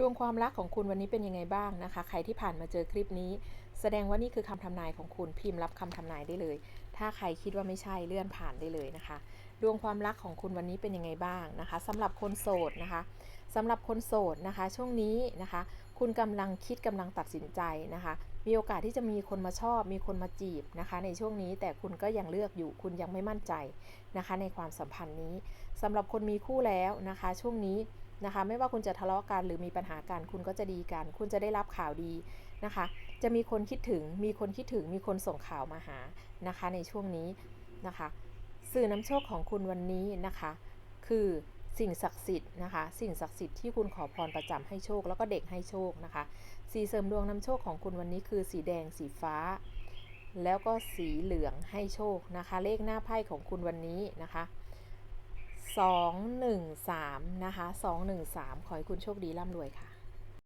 ดวงความรักของคุณวันนี้เป็นยังไงบ้างนะคะ ใครที่ผ่านมาเจอคลิปนี้ แสดงว่านี่คือคำทำนายของคุณพิมพ์รับคำทำนายได้เลย ถ้าใครคิดว่าไม่ใช่เลื่อนผ่านได้เลยนะคะ ดวงความรักของคุณวันนี้เป็นยังไงบ้างนะคะสำหรับคนโสดนะคะสำหรับคนโสดนะคะ ช่วงนี้นะคะ คุณกำลังคิดกำลังตัดสินใจนะคะ มีโอกาสที่จะมีคนมาชอบ มีคนมาจีบนะคะ ในช่วงนี้แต่คุณก็ยังเลือกอยู่คุณยังไม่มั่นใจนะคะ ในความสัมพันธ์นี้สำหรับคนมีคู่แล้วนะคะ ช่วงนี้นะคะ ไม่ว่าคุณจะทะเลาะกันหรือมีปัญหากันคุณก็จะดีกัน คุณจะได้รับข่าวดีนะคะ จะมีคนคิดถึงมีคนคิดถึงมีคนส่งข่าวมาหานะคะ ในช่วงนี้นะคะ สื่อนำโชคของคุณวันนี้นะคะ คือสิ่งศักดิ์สิทธิ์นะคะ สิ่งศักดิ์สิทธิ์ที่คุณขอพรประจำให้โชคแล้วก็เด็กให้โชคนะคะ สีเสริมดวงนำโชคของคุณวันนี้คือสีแดงสีฟ้า แล้วก็สีเหลืองให้โชคนะคะ เลขหน้าไพ่ของคุณวันนี้นะคะ2 1 3นะคะ2 1 3 ขอให้คุณโชคดีร่ำรวยค่ะ